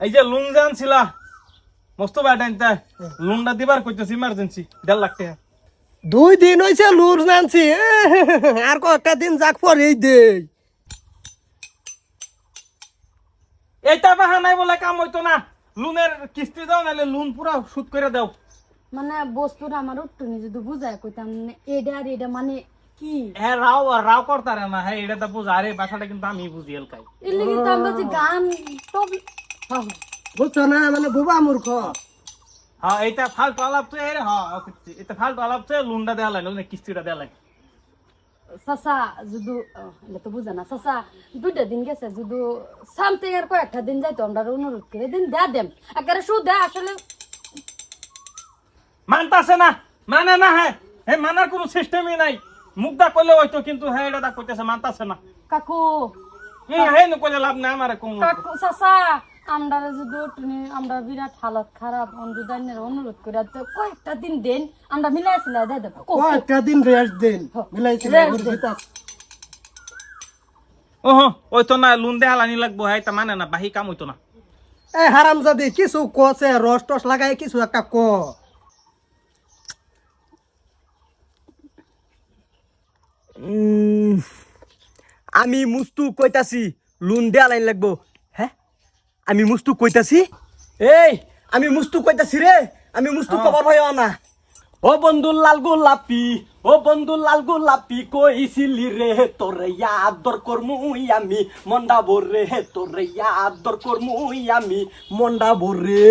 এই যে লোন যে আনছিলা মস্ত ব্যাট আনতে লোনটা দিবার কইতেছি ইমার্জেন্সি দেড় লাখ টাকা। দুই দিন হয়েছে লুর জানছি আর কয়েকটা দিন যাক পরেই দে এইটা বাহা নাই বলে কাম হইতো না। লোনের কিস্তি দাও নাহলে লোন পুরা সুদ করে দাও। মানে বস্তুটা আমার উঠটুনি যদি বুঝায় কইতাম মানে এটা আর এটা মানে কি? হ্যাঁ রাও রাও করতারে না হ্যাঁ এটা তো বুঝা। আরে বাসাটা কিন্তু আমি বুঝি এলকাই। এর লেগে তো আমি বলছি গান তবে বুঝছ না? মানে বুবা মূর্খ। হ্যাঁ এইটা ফালতু আলাপ তো এর হ্যাঁ এটা ফালতু আলাপ তো লোনটা দেওয়া লাগে কিস্তিটা দেওয়া লাগে চাচা যদি এটা তো বুঝে না। চাচা দুইটা দিন গেছে যদি সামতে আর কয়েকটা দিন যাইতো আমরা অনুরোধ করে। দিন দেয়া দেম। একেবারে সুদ আসলে মানতাছে না মানে না হ্যাঁ হ্যাঁ মানার কোনো সিস্টেমই নাই। মুখটা করলে হয়তো কিন্তু হ্যাঁ এটা কইতেছে মানতাছে না। কাকু হুম হ্যাঁ কইলে লাভ নাই আমার কোন। কাকু চাচা আমরা যদি আমরা বিরাট হালত খারাপ। অনুরোধ করে তো কয়েকটা দিন দেন আমরা মিলাই সিলাই দিয়ে কয়েকটা দিন রেস্ট দিন দিন। ওহ ওই তো না লোন লানি লাগবো হ্যাঁ তা মানে না বাহি কাম হইতো না। এই হারাম জাদি কিছু কছে রস টস লাগাই কিছু একটা ক। আমি মুস্তু কইতাছি লুন দেয়া লাইন লাগবো। হ্যাঁ আমি মুস্তু কইতাছি? এই আমি মুস্তু কইতাছি রে। আমি মুস্তু কবার ভাই না ও বন্ধু লাল গোলাপি ও বন্ধু লাল গোলাপি কইছিলি রে তোরে আদর করমুই আমি। মন্ডা রে তোরে আদর করমুই আমি। মন্ডা রে।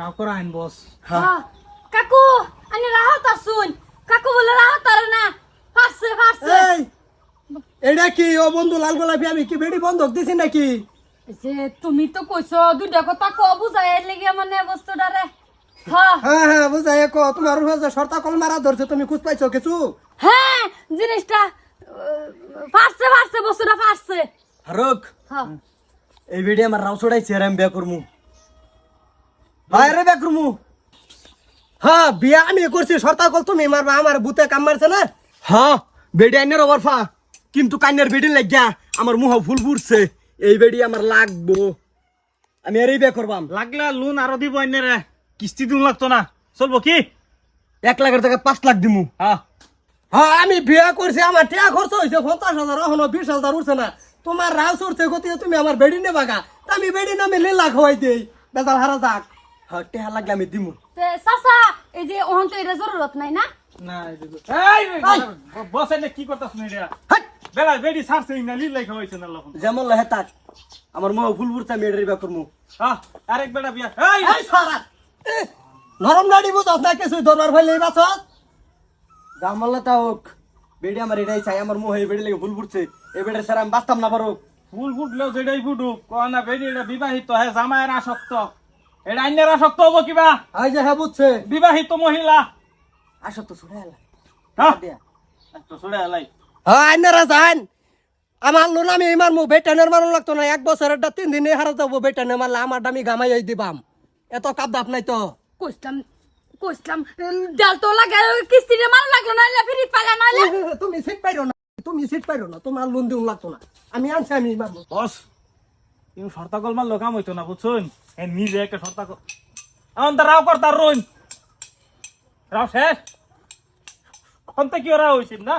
রাও করা আইন বস। হ্যাঁ। কাকু আমি রাহত আসুন কাকু বলে রাহত আর না। ফারছে ফারছে এই এটা কি ও বন্ধু লাল গোলাপি আমি কি বেড়ি বন্ধক দিছি নাকি? যে তুমি তো কইছো দুইটা কথা ক বুঝাই লেগে মানে বস্তুটা রে হ্যাঁ হ্যাঁ বুঝাই কো তোমার শর্তা কল মারা ধরছে তুমি খুঁজ পাইছো কিছু? হ্যাঁ জিনিসটা আহ, ফারছে ফারছে বস্তুটা ফারছে হারক হ্যাঁ এই ভিডিও আমার রাও ছড়াইছে আর আমি বিয়া করমু বাইরে বিয়া করমু হ্যাঁ বিয়া আমি করছি শর্তা কল তুমি মারবা আমার বুতে কাম মারছে না? হ্যাঁ বেডি আইনের ওভার ফা কিন্তু কান্নের বেডি লাগিয়া আমার মুহ ফুল ফুটছে এই বেডি আমার লাগবো। আমি আর এই বিয়া করবাম। লাগলে লোন আরও দিব রে কিস্তি দিন লাগতো না। চলবো কি? এক লাখের জায়গায় পাঁচ লাখ দিমু। হ্যাঁ। হ্যাঁ আমি বিয়া করছি আমার টিয়া খরচ হয়েছে পঞ্চাশ হাজার এখনও বিশ হাজার উঠছে না। তোমার রাও চড়ছে গতি তুমি আমার বেডি নেবা গা। তা আমি বেডি নামে লীলা খাওয়াই দেই। বেজাল হারা যাক। হ্যাঁ টিয়া লাগলে আমি দিমু। চাচা এই যে ওহন তো এটা জরুরত নাই না? না এই বস কি করতাছ না বেলা বেডি সারছে না লিল লাই খাওয়াইছে না লখন যেমন লহে তাক আমার মো ফুল ফুরতা মেয়ের বিয়া করমু। হ্যাঁ আরেক বেটা বিয়া। এই! এই সারা! এ, নরম নাড়ি বুঝাস না কিছু দরবার হইলে বাস জামাল্লা তাওক বেডি আমার এটাই চাই আমার মোহ বেডি লেগে ফুল ফুটছে এই বেডের স্যার আমি বাঁচতাম না পারো ফুল ফুটলেও যেটাই ফুটুক কনা বেডি এটা বিবাহিত হে জামাইয়ের আসক্ত। এটা আইনের আসক্ত হব কিবা? আই যে হ্যাঁ বুঝছে। বিবাহিত মহিলা। আসো তো ছুড়ে এলা হ্যাঁ? তো ছড়ে আলাই হ্যাঁ আইনারা যান আমার লোন আমি ইমান মু বেটানের মারো লাগতো না। এক বছরের তিন দিনে হারা যাব বেটানে মারলে আমার দামি গামাই দিবাম। এত কাপ দাপ নাই তো। কইসলাম কইসলাম ডাল তো লাগে কিস্তিতে মার লাগল না ফিরিত পালা না তুমি সিট পাইরো না তুমি সিট পাইরো না তোমার লোন দিউন লাগতো না। আমি আনছি আমি মারবো বস কিন্তু শর্তাকল মারলো কাম হইতো না বুঝছুন? এ নিজে একটা শর্তাকল এখন তো রাও করতার রইন। রাও শেষ। এখন তো কি ওরা হয়েছিল না?